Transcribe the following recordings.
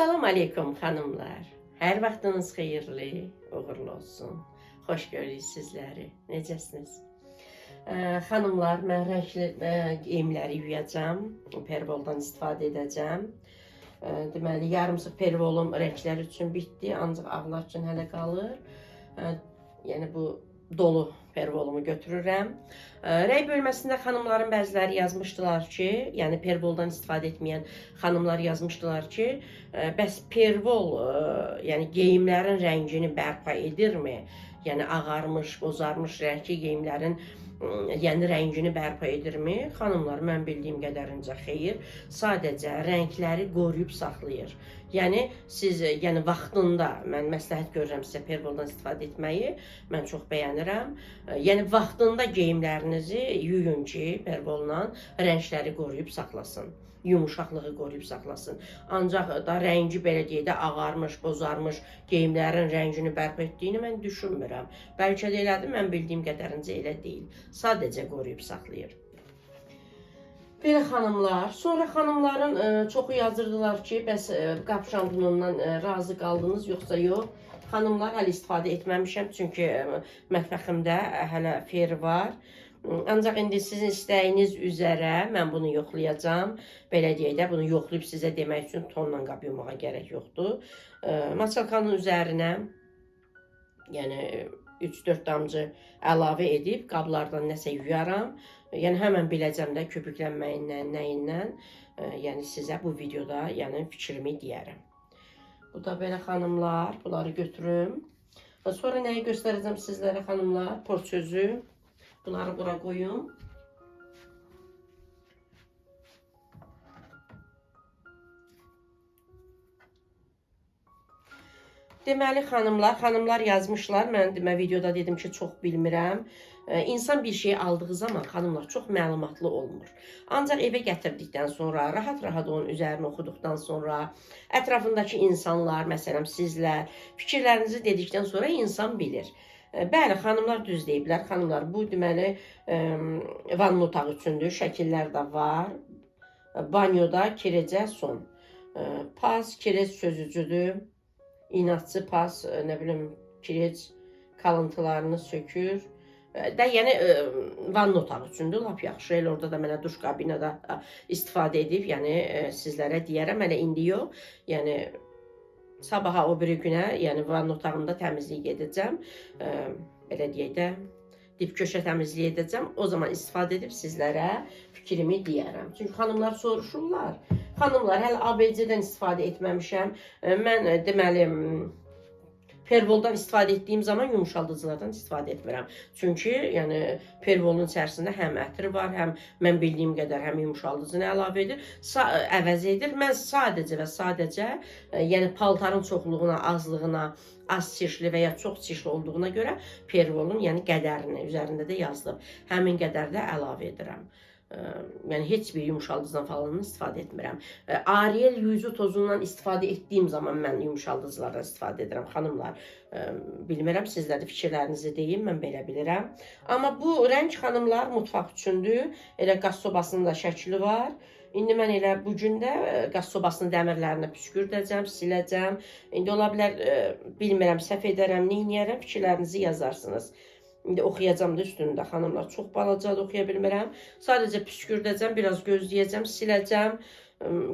Salam aleykum xanımlar. Hər vaxtınız xeyirli, uğurlu olsun. Xoş görürük sizləri. Necəsiniz? Ə, xanımlar, mən rəngli geyimləri yuyacağam. Pervoldan istifadə edəcəm. Deməli, yarımsıq pervolum rənglər üçün bitdi, ancaq ağlar üçün hələ qalır. Ə, yəni bu dolu pervolumu götürürəm. Ə, Rəng bölməsində xanımların bəziləri yazmışdılar ki, yəni pervoldan istifadə etməyən xanımlar yazmışdılar ki, ə, bəs pervol, ə, yəni geyimlərin rəngini bərpa edirmi? Yəni ağarmış, bozarmış rəngli geyimlərin ə, yəni rəngini bərpa edirmi? Xanımlar, mən bildiyim qədərincə xeyir, sadəcə rəngləri qoruyub saxlayır. Yəni siz ə, yəni vaxtında mən məsləhət görürəm sizə pervoldan istifadə etməyi. Mən çox bəyənirəm. Ə, Yəni vaxtında geyimlərinizi yuyun ki, pervolla rəngləri qoruyub saxlasın. Yumuşaqlığı qoruyub saxlasın. Ancaq da rəngi belə deyək də ağarmış, bozarmış geyimlərin rəngini bərpa etdiyini mən düşünmürəm. Bəlkə də elədir, mən bildiyim qədərincə elə deyil. Sadəcə qoruyub saxlayır. Belə xanımlar, sonra xanımların ə, çoxu yazırdılar ki, bəs ə, qap şampunundan ə, razı qaldınız yoxsa yox? Xanımlar hələ istifadə etməmişəm, çünki ə, mətbəximdə hələ fer var. Ancaq indi sizin istəyiniz üzrə mən bunu yoxlayacağam. Belə deyək də, bunu yoxlayıb sizə demək üçün tonla qab yumağa gərək yoxdur. Maçalkanın üzərinə yəni 3-4 damcı əlavə edib qablardan nəsə yuyaram. Yəni həmən biləcəm də köpüklənməyindən, nəyindən, ə, yəni sizə bu videoda, yəni fikrimi deyərəm. Bu da belə xanımlar, bunları götürüm. Və Sonra nəyi göstərəcəm sizlərə xanımlar? Porçözü. Bunları bura qoyum. Deməli xanımlar, xanımlar yazmışlar. Mən demə videoda dedim ki, çox bilmirəm. Ee, İnsan bir şeyi aldığı zaman xanımlar çox məlumatlı olmur. Ancaq evə gətirdikdən sonra, rahat-rahat onun üzərini oxuduqdan sonra, ətrafındakı insanlar, məsələn sizlər fikirlərinizi dedikdən sonra insan bilir. Ee, Bəli, xanımlar düz deyiblər. Xanımlar, bu deməli vanna otağı üçündür. Şəkillər də var. Banyoda kirəcə son. Ə, Pas kireç sözücüdür. İnatçı pas, ə, nə bilim, kireç kalıntılarını sökür. Ə, Də yəni ə, vanna otağı üçündür, lap yaxşı. Elə orada da mənə duş kabinada ə, istifadə edib, yəni ə, sizlərə deyərəm, hələ indi yox. Yəni sabaha o biri günə, yəni vanna otağında təmizlik edəcəm. Belə deyək də dip köşə təmizliyi edəcəm. O zaman istifadə edib sizlərə fikrimi deyərəm. Çünki xanımlar soruşurlar. Xanımlar hələ ABC-dən istifadə etməmişəm. Mən deməli pervoldan istifadə etdiyim zaman yumşaldıcılardan istifadə etmirəm. Çünki yəni pervolun içərisində həm ətri var, həm mən bildiyim qədər həm yumşaldıcını əlavə edir, əvəz edir. Mən sadəcə və sadəcə ə, yəni paltarın çoxluğuna, azlığına, az çirkli və ya çox çirkli olduğuna görə pervolun yəni qədərini üzərində də yazılıb. Həmin qədərdə əlavə edirəm. Yəni heç bir yumşaldıcıdan falan istifadə etmirəm. Ariel yüzü tozundan istifadə etdiyim zaman mən yumşaldıcılardan istifadə edirəm xanımlar. Bilmirəm sizlər də fikirlərinizi deyin, mən belə bilirəm. Amma bu rəng xanımlar mutfaq üçündür. Elə qaz sobasının da şəkli var. İndi mən elə bu gün də qaz sobasının dəmirlərini püskürdəcəm, siləcəm. İndi ola bilər bilmirəm, səhv edərəm, nə edərəm, fikirlərinizi yazarsınız. İndi oxuyacam da üstündə xanımlar. Çox balaca da oxuya bilmirəm. Sadəcə püskürdəcəm, biraz gözləyəcəm, siləcəm.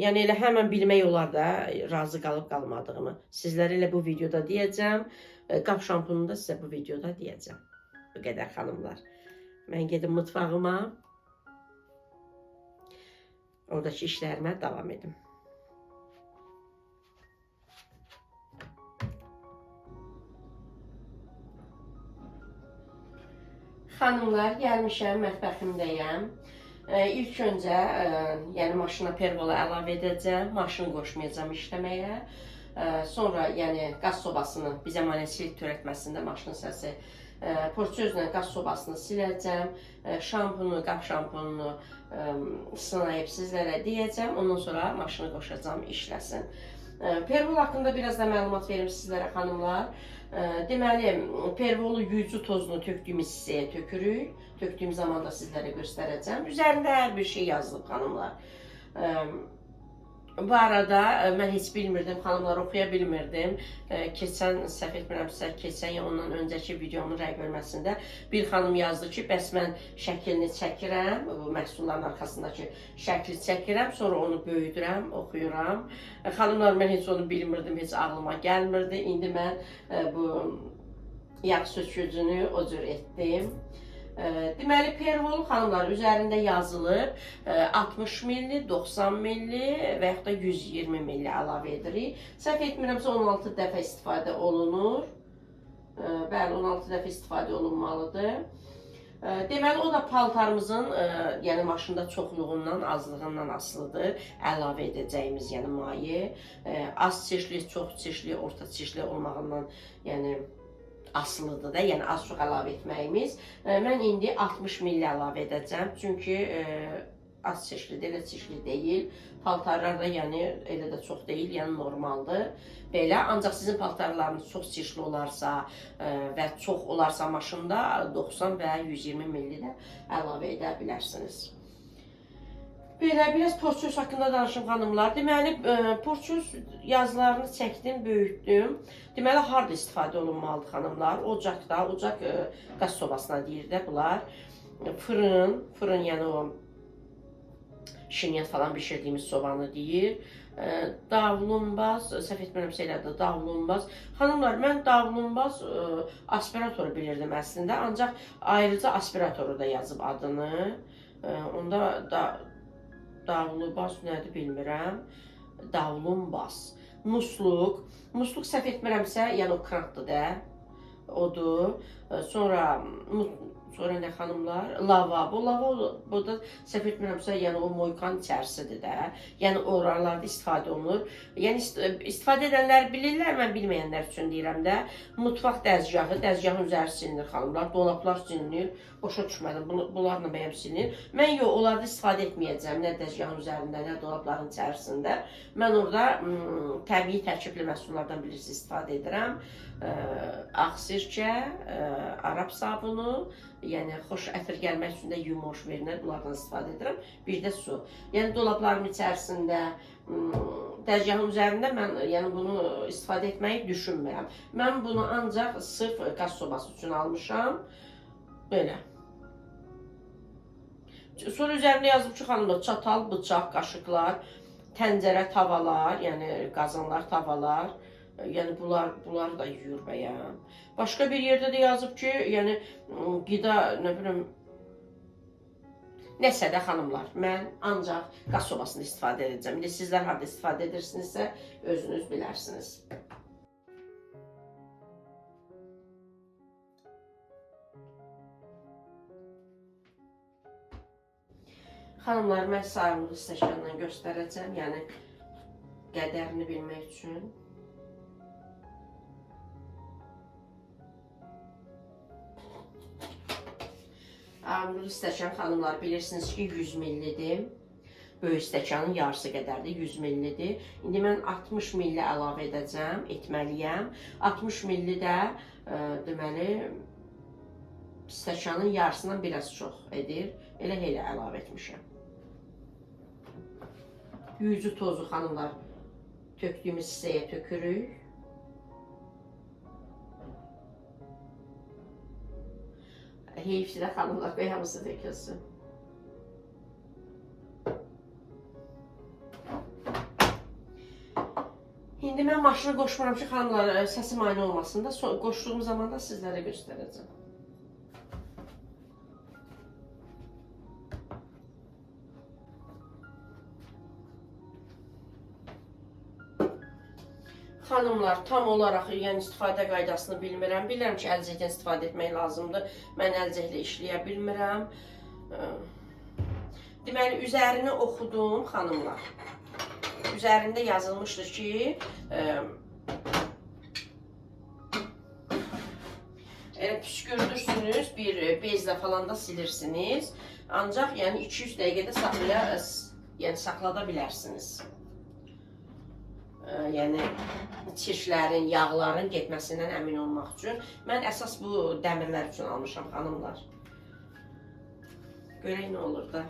Yəni elə həmən bilmək olar da razı qalıb qalmadığımı. Sizlərə elə bu videoda deyəcəm. E, Qap şampununu da sizə bu videoda deyəcəm. Bu qədər xanımlar. Mən gedim mutfağıma. Oradakı işlərimə davam edim. Xanımlar, gəlmişəm, mətbəximdəyəm. Ə, İlk öncə, ə, yəni maşına pervola əlavə edəcəm, maşın qoşmayacağam işləməyə. Ə, Sonra, yəni qaz sobasını bizə maneçilik törətməsində maşının səsi ə, porçözlə qaz sobasını siləcəm, ə, şampunu, qap şampununu ə, sınayıb sizlərə deyəcəm. Ondan sonra maşını qoşacağam işləsin. Ə, Pervol haqqında biraz da məlumat verim sizlərə xanımlar. Ə, Deməli, pervolu yüzü tozunu tökdüyümüz hissəyə tökürük. Tökdüyüm zaman da sizlərə göstərəcəm. Üzərində hər bir şey yazılıb xanımlar. Bu arada e, mən heç bilmirdim, xanımlar oxuya bilmirdim. E, Keçən səhv etmirəmsə, keçən ya ondan öncəki videomun rəy bölməsində bir xanım yazdı ki, bəs mən şəklini çəkirəm, bu məhsulların arxasındakı şəkli çəkirəm, sonra onu böyüdürəm, oxuyuram. E, Xanımlar mən heç onu bilmirdim, heç ağlıma gəlmirdi. İndi mən bu yağ sökücünü o cür etdim. E, Deməli pervol xanımlar üzərində yazılıb e, 60 milli, 90 milli və yaxud da 120 milli əlavə edirik. Səhv etmirəmsə 16 dəfə istifadə olunur. E, Bəli, 16 dəfə istifadə olunmalıdır. E, Deməli o da paltarımızın, e, yəni maşında çoxluğundan, azlığından asılıdır. Əlavə edəcəyimiz, yəni maye, e, az çeşli, çox çeşli, orta çeşli olmağından, yəni asılıdır da, yəni az çox əlavə etməyimiz. E, Mən indi 60 milli əlavə edəcəm, çünki e, az çeşlidir, elə çeşli deyil. Paltarlar da yəni elə də çox deyil, yəni normaldır. Belə, ancaq sizin paltarlarınız çox çeşli olarsa e, və çox olarsa maşında 90 və 120 milli də əlavə edə bilərsiniz. Belə biraz porçuz haqqında danışım xanımlar. Deməli, e, porçuz yazılarını çəkdim, böyütdüm. Deməli, harda istifadə olunmalıdır xanımlar? Ocaqda, ocaq e, qaz sobasına deyir də bunlar. Fırın, fırın yəni o şinyat falan bişirdiyimiz sobanı deyir. E, davlumbaz, səhv etmirəmsə elədir, davlumbaz. Xanımlar, mən davlumbaz aspiratoru bilirdim əslində, ancaq ayrıca aspiratoru da yazıb adını. Onda da davlumbaz nədir bilmirəm. Davlumbaz. Musluq. Musluq səhv etmirəmsə, yəni o krantdır da. Odur. Sonra sonra nə xanımlar? Lavabo. Lavabo da səhv etmirəmsə, yəni o moykanın içərisidir də. Yəni oralarda istifadə olunur. Yəni ist- istifadə edənlər bilirlər, mən bilməyənlər üçün deyirəm də. Mutfaq dəzgahı, dəzgahın üzəri silinir xanımlar, dolablar silinir. Boşa düşmədim. Bunlarla bəyəm silinir. Mən yox, onlarda istifadə etməyəcəm. Nə dəzgahın üzərində, nə dolabların içərisində. Mən orada təbii tərkibli məhsullardan birisi istifadə edirəm. Ə, ağ sirkə, ə, arab sabunu, yəni xoş ətir gəlmək üçün də yumuş verilən bunlardan istifadə edirəm. Bir də su. Yəni dolabların içərisində, mm, dəzgahın üzərində mən yəni bunu istifadə etməyi düşünmürəm. Mən bunu ancaq sırf qaz sobası üçün almışam. Belə. Sonra üzərində yazıb ki, xanımlar, çatal, bıçaq, qaşıqlar, təncərə, tavalar, yəni qazanlar, tavalar, yəni bunlar bunlar da yuyur bəyəm. Başqa bir yerdə də yazıb ki, yəni ım, qida, nə bilim Nəsə də xanımlar, mən ancaq qaz sobasında istifadə edəcəm. İndi sizlər harda istifadə edirsinizsə, özünüz bilərsiniz. Xanımlar, mən sarımlı stəkanla göstərəcəm, yəni qədərini bilmək üçün. Armudlu stəkan xanımlar bilirsiniz ki 100 millidir. Böyük stəkanın yarısı qədərdir, 100 millidir. İndi mən 60 milli əlavə edəcəm, etməliyəm. 60 milli də ə, deməli stəkanın yarısından biraz çox edir. Elə elə əlavə etmişəm. Yüzü tozu xanımlar tökdüyümüz hissəyə tökürük. Xanımlar qoy hamısı tökülsün. İndi mən maşını qoşmuram ki, xanımlar ə, səsim aynı olmasın da, qoşduğum zaman da sizlərə göstərəcəm. Xanımlar, tam olaraq yəni istifadə qaydasını bilmirəm. Bilirəm ki, əlcəkdən istifadə etmək lazımdır. Mən əlcəklə işləyə bilmirəm. Deməli, üzərini oxudum, xanımlar. Üzərində yazılmışdı ki, elə püskürdürsünüz, bir bezlə falan da silirsiniz. Ancaq yəni 200 dəqiqədə saxlaya, yəni saxlada bilərsiniz. Ə, yəni çirklərin, yağların getməsindən əmin olmaq üçün. Mən əsas bu dəmirlər üçün almışam xanımlar. Görək nə olur da.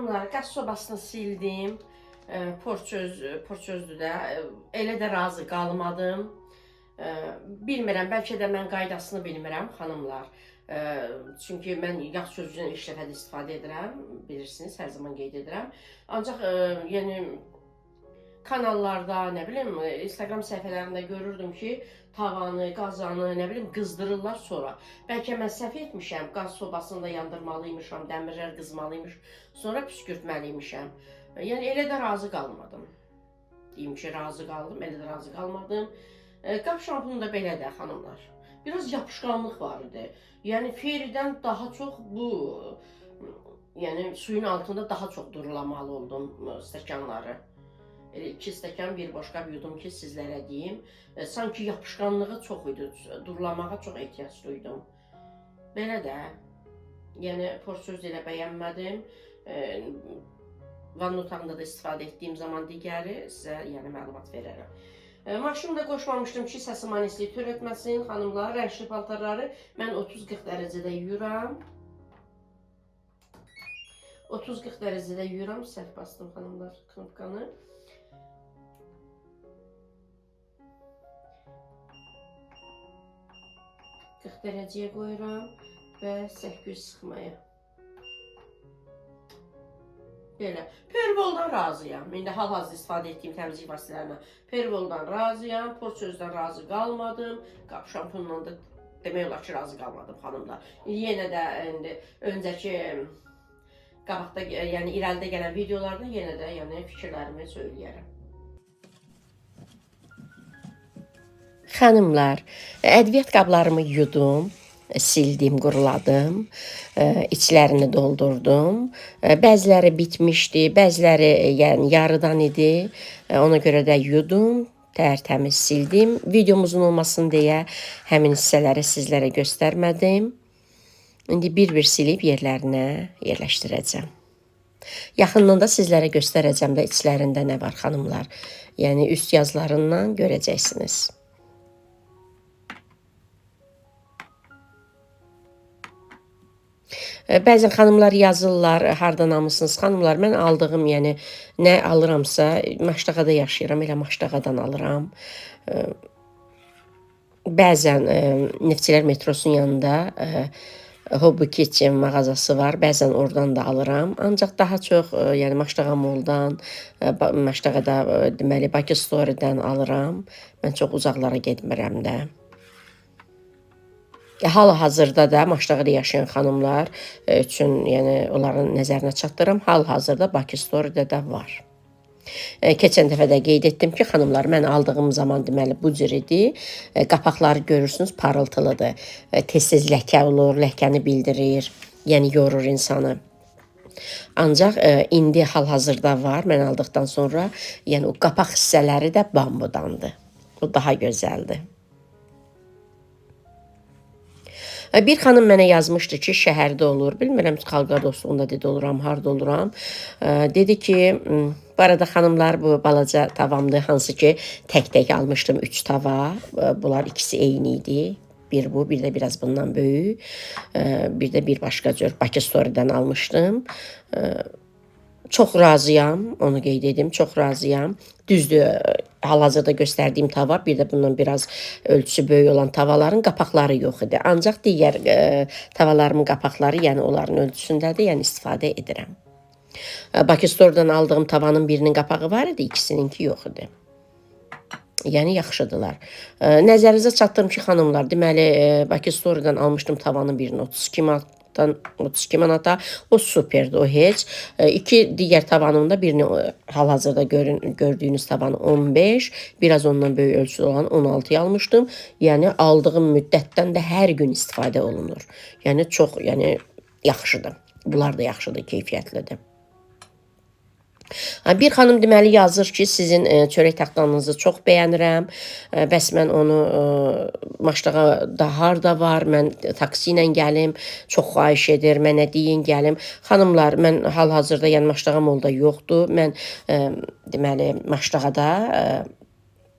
Xanımlar, qaz sobasını sildim. E, porçöz, porçözdür də. E, Elə də razı qalmadım. E, bilmirəm, bəlkə də mən qaydasını bilmirəm xanımlar. E, çünki mən yağ sözcüdən ilk dəfə də istifadə edirəm, bilirsiniz, hər zaman qeyd edirəm. Ancaq e, yəni kanallarda, nə bilim, Instagram səhifələrində görürdüm ki, tavanı, qazanı, nə bilim, qızdırırlar sonra. Bəlkə mən səhv etmişəm, qaz sobasını da yandırmalıymışam, dəmirlər qızmalıymış, sonra püskürtməliymişəm. Yəni elə də razı qalmadım. Deyim ki, razı qaldım, elə də razı qalmadım. E, qap şampunu da belə də xanımlar. Biraz yapışqanlıq var idi. Yəni Feridən daha çox bu yəni suyun altında daha çox durulamalı oldum e, stəkanları. Elə iki stəkan bir boşqab yudum ki, sizlərə deyim. E, sanki yapışqanlığı çox idi. Durulamağa çox ehtiyac duydum. Belə də. Yəni porsiyöz elə bəyənmədim. E, Vanna otağında da istifadə etdiyim zaman digəri sizə yəni məlumat verərəm. E, maşını da qoşmamışdım ki, səsi manislik törətməsin. Xanımlar, rəngli paltarları mən 30-40 dərəcədə yuyuram. 30-40 dərəcədə yuyuram. Səhv bastım xanımlar knopkanı. Qırx dərəcəyə qoyuram və 800 sıxmaya. Belə. Pervoldan razıyam. İndi hal-hazırda istifadə etdiyim təmizlik vasitələrindən Pervoldan razıyam. Porçözdən razı qalmadım. Qap şampunundan da demək olar ki, razı qalmadım xanımlar. Yenə də indi öncəki qabaqda, yəni irəlidə gələn videolarda yenə də yəni fikirlərimi söyləyərəm. Xanımlar, ədviyyat qablarımı yudum, sildim, quruladım, e, içlərini doldurdum. E, Bəziləri bitmişdi, bəziləri e, yəni yarıdan idi. E, Ona görə də yudum, tərtəmiz sildim. Videomuzun olmasın deyə həmin hissələri sizlərə göstərmədim. İndi bir-bir silib yerlərinə yerləşdirəcəm. Yaxından da sizlərə göstərəcəm də içlərində nə var xanımlar. Yəni üst yazlarından görəcəksiniz. Bəzən xanımlar yazırlar, hardan almısınız? Xanımlar, mən aldığım, yəni nə alıramsa, Maştağada yaşayıram, elə Maştağadan alıram. E, Bəzən e, Neftçilər metrosunun yanında e, Hobby Kitchen mağazası var. Bəzən oradan da alıram. Ancaq daha çox e, yəni Maştağa Malldan, e, Ba- Maştağada e, deməli Bakı Story-dən alıram. Mən çox uzaqlara getmirəm də. Hal-hazırda da Maştağada yaşayan xanımlar e, üçün, yəni onların nəzərinə çatdırıram. Hal-hazırda Bakı Story-də də var. E, Keçən dəfə də qeyd etdim ki, xanımlar, mən aldığım zaman deməli bu cür idi. E, Qapaqları görürsünüz, parıltılıdır. E, Tez-tez ləkə olur, ləkəni bildirir, yəni yorur insanı. Ancaq e, indi hal-hazırda var. Mən aldıqdan sonra, yəni o qapaq hissələri də bambudandır. O daha gözəldir. Bir xanım mənə yazmışdı ki, şəhərdə olur. Bilmirəm xalqa dostluğunda dedi oluram, harda oluram. E, Dedi ki, "M, bu arada xanımlar bu balaca tavamdır, hansı ki tək-tək almışdım 3 tava. E, Bunlar ikisi eyni idi. Bir bu, bir də biraz bundan böyük. E, Bir də bir başqa cür Bakı Story-dən almışdım. Çox razıyam, onu qeyd edim, çox razıyam. Düzdür, hal-hazırda göstərdiyim tava, bir də bundan biraz ölçüsü böyük olan tavaların qapaqları yox idi. Ancaq digər e, tavalarımın qapaqları, yəni onların ölçüsündədir, yəni istifadə edirəm. E, Bakı Store-dan aldığım tavanın birinin qapağı var idi, ikisininki yox idi. Yəni yaxşıdılar. E, Nəzərinizə çatdırım ki, xanımlar, deməli e, Bakı Story-dan almışdım tavanın birini 32 manatdan 32 manata. O superdi, o heç. E, İki digər tavanımda birini e, hal-hazırda görün, gördüyünüz tavanı 15, biraz ondan böyük ölçülü olan 16-ya almışdım. Yəni aldığım müddətdən də hər gün istifadə olunur. Yəni çox, yəni yaxşıdır. Bunlar da yaxşıdır, keyfiyyətlidir. Bir xanım deməli yazır ki, sizin e, çörək taxtanızı çox bəyənirəm. E, bəs mən onu e, Maştağa da harda var? Mən taksi ilə gəlim. Çox xahiş edir, mənə deyin gəlim. Xanımlar, mən hal-hazırda yəni Maştağa molda yoxdur. Mən deməli Maştağada e,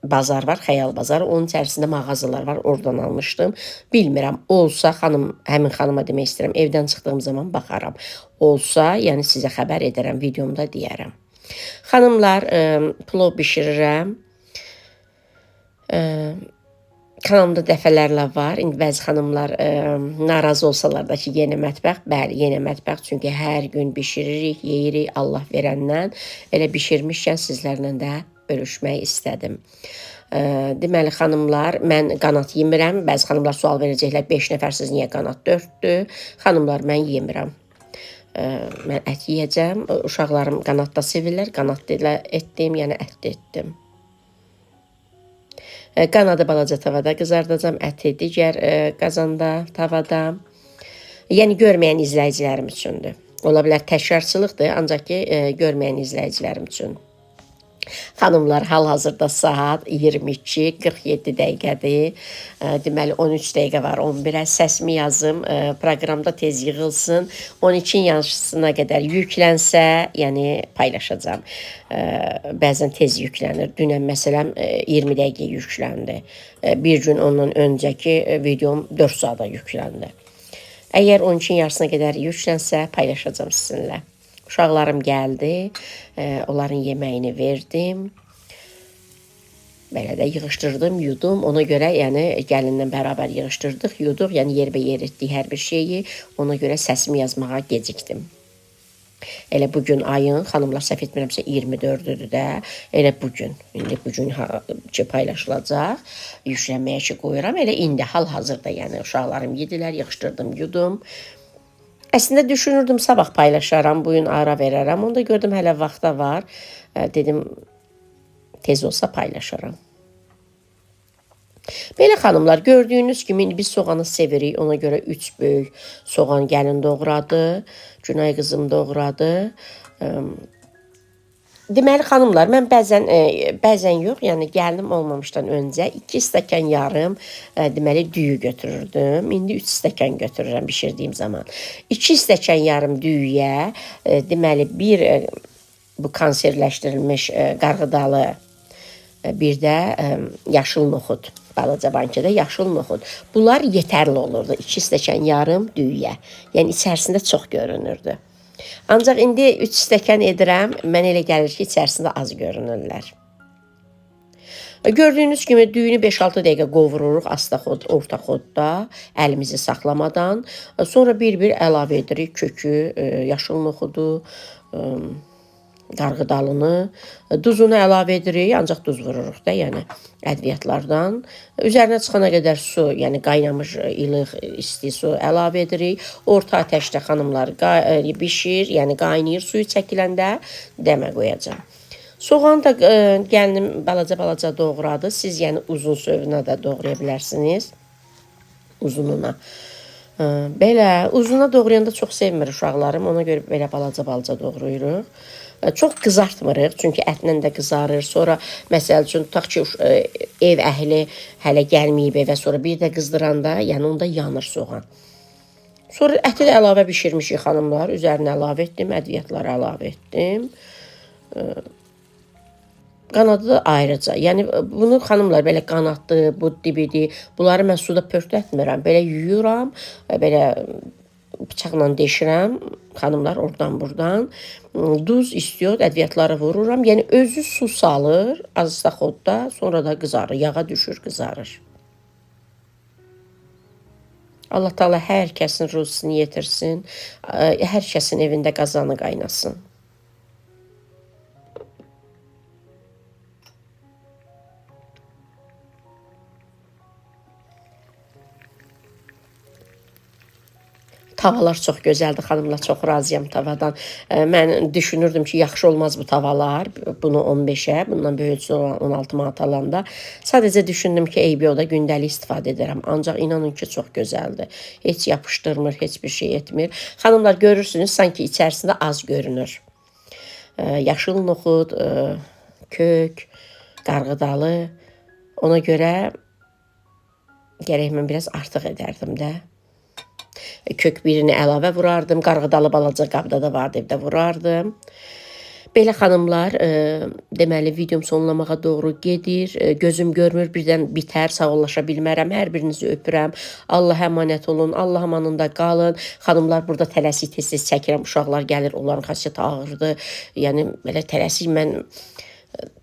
bazar var, Xəyal bazarı. Onun içərisində mağazalar var. Oradan almışdım. Bilmirəm, olsa xanım, həmin xanıma demək istəyirəm, evdən çıxdığım zaman baxaram. Olsa, yəni sizə xəbər edərəm, videomda deyərəm. Xanımlar, ə, plov bişirirəm. Ə, kanalımda dəfələrlə var. İndi bəzi xanımlar ə, narazı olsalar da ki, yeni mətbəx, bəli, yeni mətbəx, çünki hər gün bişiririk, yeyirik Allah verəndən. Elə bişirmişkən sizlərlə də bölüşmək istədim. Ə, deməli xanımlar, mən qanat yemirəm. Bəzi xanımlar sual verəcəklər, 5 nəfərsiz niyə qanat 4-dür? Xanımlar, mən yemirəm. Ə, mən ət yeyəcəm. Uşaqlarım qanat da sevirlər. Qanat ilə etdim, yəni ət etdim. Qanadı balaca tavada qızardacağam, əti digər ə, qazanda, tavada. Yəni görməyən izləyicilərim üçündür. Ola bilər təkrarçılıqdır, ancaq ki, ə, görməyən izləyicilərim üçün. Xanımlar, hal-hazırda saat 22:47 dəqiqədir. Deməli 13 dəqiqə var 11-ə. Səsimi yazım, proqramda tez yığılsın. 12-nin yarısına qədər yüklənsə, yəni paylaşacağam. Bəzən tez yüklənir. Dünən məsələn ə, 20 dəqiqə yükləndi. Bir gün ondan öncəki videom 4 saata yükləndi. Əgər 12-nin yarısına qədər yüklənsə, paylaşacağam sizinlə. Uşaqlarım gəldi, e, onların yeməyini verdim. Belə də yığışdırdım, yudum. Ona görə, yəni gəlinlə bərabər yığışdırdıq, yuduq, yəni yerbəyer etdik hər bir şeyi. Ona görə səsimi yazmağa gecikdim. Elə bu gün ayın, xanımlar səhv etmirəmsə 24-dür də. Elə bu gün, indi bu gün ki paylaşılacaq. Yüklənməyə ki qoyuram. Elə indi hal-hazırda, yəni uşaqlarım yedilər, yığışdırdım, yudum. Əslində düşünürdüm sabah paylaşaram, bu gün ara verərəm. Onda gördüm hələ vaxta var. Dedim tez olsa paylaşaram. Belə xanımlar, gördüyünüz kimi biz soğanı sevirik. Ona görə 3 böyük soğan gəlin doğradı. Günay qızım doğradı. Deməli xanımlar, mən bəzən e, bəzən yox, yəni gəlinim olmamışdan öncə 2 stəkan yarım e, deməli düyü götürürdüm. İndi 3 stəkan götürürəm bişirdiyim zaman. 2 stəkan yarım düyüyə e, deməli bir e, bu konservləşdirilmiş e, qarğıdalı e, bir də e, yaşıl noxud balaca bankada yaşıl noxud. Bunlar yetərli olurdu. 2 stəkan yarım düyüyə. Yəni içərisində çox görünürdü. Ancaq indi 3 stəkan edirəm. Mən elə gəlir ki, içərisində az görünürlər. Gördüyünüz kimi düyünü 5-6 dəqiqə qovururuq asta xod, orta xodda, əlimizi saxlamadan. Sonra bir-bir əlavə edirik kökü, e, yaşıl noxudu, e, qarğıdalını, duzunu əlavə edirik, ancaq duz vururuq da, yəni ədviyyatlardan. Üzərinə çıxana qədər su, yəni qaynamış ilıq isti su əlavə edirik. Orta atəşdə xanımlar e, bişir, yəni qaynayır, suyu çəkiləndə dəmə qoyacağam. Soğanı da e, gəlinim balaca-balaca doğradı. Siz yəni uzun sövünə də doğraya bilərsiniz. Uzununa. Belə uzuna doğrayanda çox sevmir uşaqlarım. Ona görə belə balaca-balaca doğrayırıq. Çox qızartmırıq, çünki ətlə də qızarır. Sonra məsəl üçün tutaq ki, ev əhli hələ gəlməyib evə, sonra bir də qızdıranda, yəni onda yanır soğan. Sonra əti də əlavə bişirmişik xanımlar. Üzərinə əlavə etdim, ədviyyatları əlavə etdim. Qanadı da ayrıca. Yəni bunu xanımlar belə qanadlı, bu dibidir. Bunları mən suda pörtətmirəm. Belə yuyuram, belə bıçaqla deşirəm. Xanımlar oradan buradan duz, istiot, ədviyyatları vururam. Yəni özü su salır, az xodda, sonra da qızarır, yağa düşür, qızarır. Allah Taala hər kəsin ruzisini yetirsin. Hər kəsin evində qazanı qaynasın. Tavalar çox gözəldir, xanımlar, çox razıyam tavadan. Ə, Mən düşünürdüm ki, yaxşı olmaz bu tavalar. Bunu 15-ə, bundan olan 16 manat alanda. Sadəcə düşündüm ki, eybi o da gündəlik istifadə edirəm. Ancaq inanın ki, çox gözəldir. Heç yapışdırmır, heç bir şey etmir. Xanımlar görürsünüz, sanki içərisində az görünür. Ə, Yaşıl noxud, ə, kök, qarğıdalı. Ona görə gərək mən biraz artıq edərdim də kök birini əlavə vurardım. Qarğıdalı balaca qabda da vardı, evdə vurardım. Belə xanımlar, e, deməli videom sonlamağa doğru gedir. E, gözüm görmür, birdən bitər, sağollaşa bilmərəm. Hər birinizi öpürəm. Allah əmanət olun. Allah amanında qalın. Xanımlar burada tələsik tez-tez çəkirəm. Uşaqlar gəlir, onların xasiyyəti ağırdır. Yəni belə tələsik mən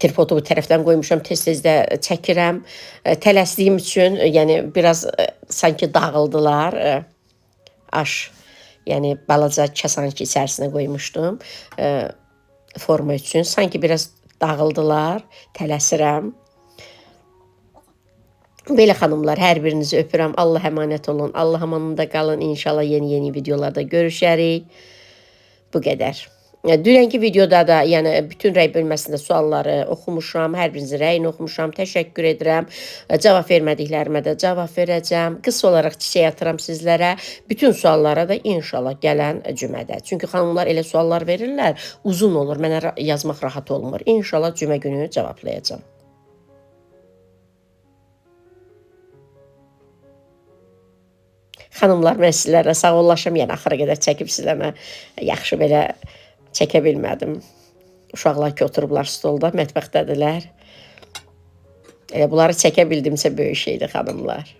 tripodu bu tərəfdən qoymuşam, tez-tez də çəkirəm. E, Tələsdiyim üçün, e, yəni biraz e, sanki dağıldılar. Aş, yəni balaca kasanki içərisinə qoymuşdum. E, forma üçün sanki biraz dağıldılar. Tələsirəm. Belə xanımlar, hər birinizi öpürəm. Allah əmanət olun. Allah amanında qalın. İnşallah yeni-yeni videolarda görüşərik. Bu qədər. Dünənki videoda da, yəni bütün rəy bölməsində sualları oxumuşam, hər birinizin rəyini oxumuşam. Təşəkkür edirəm. E, Cavab vermədiklərimə də cavab verəcəm. Qısa olaraq çiçək atıram sizlərə. Bütün suallara da inşallah gələn cümədə. Çünki xanımlar elə suallar verirlər, uzun olur. Mənə yazmaq rahat olmur. İnşallah cümə günü cavablayacağam. Xanımlar, mən sizlərlə sağollaşım. Yəni axıra qədər çəkib sizə mən yaxşı belə çəkə bilmədim. Uşaqlar oturublar stolda, mətbəxdədirlər. Elə bunları çəkə bildimsə böyük şeydir xanımlar.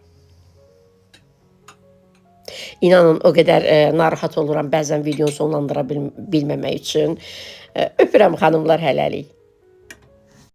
İnanın o qədər e, narahat oluram bəzən videonu sonlandıra bil bilməmək üçün. E, öpürəm xanımlar hələlik.